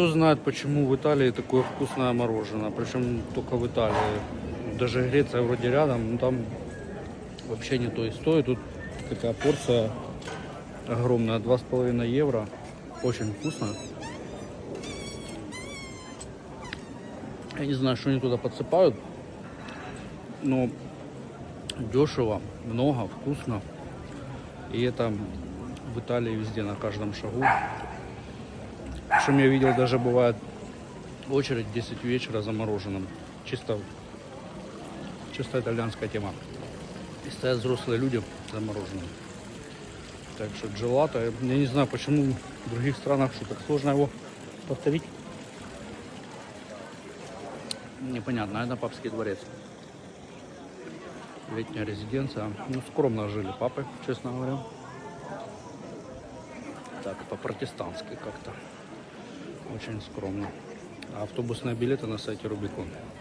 кто знает, почему в Италии такое вкусное мороженое. Причем только в Италии. Даже Греция вроде рядом, но там вообще не то и стоит. Тут такая порция огромная, 2,5 евро. Очень вкусно. Я не знаю, что они туда подсыпают, но дешево, много, вкусно. И это в Италии везде, на каждом шагу. Причем я видел, даже бывает очередь 10 вечера за мороженым. Чисто, чисто итальянская тема. И стоят взрослые люди за мороженым. Так что джелато, я не знаю, почему в других странах что так сложно его повторить. Непонятно, это папский дворец. Летняя резиденция. Ну, скромно жили папы, честно говоря. Так, по-протестантски как-то. Очень скромно. Автобусные билеты на сайте Рубикон.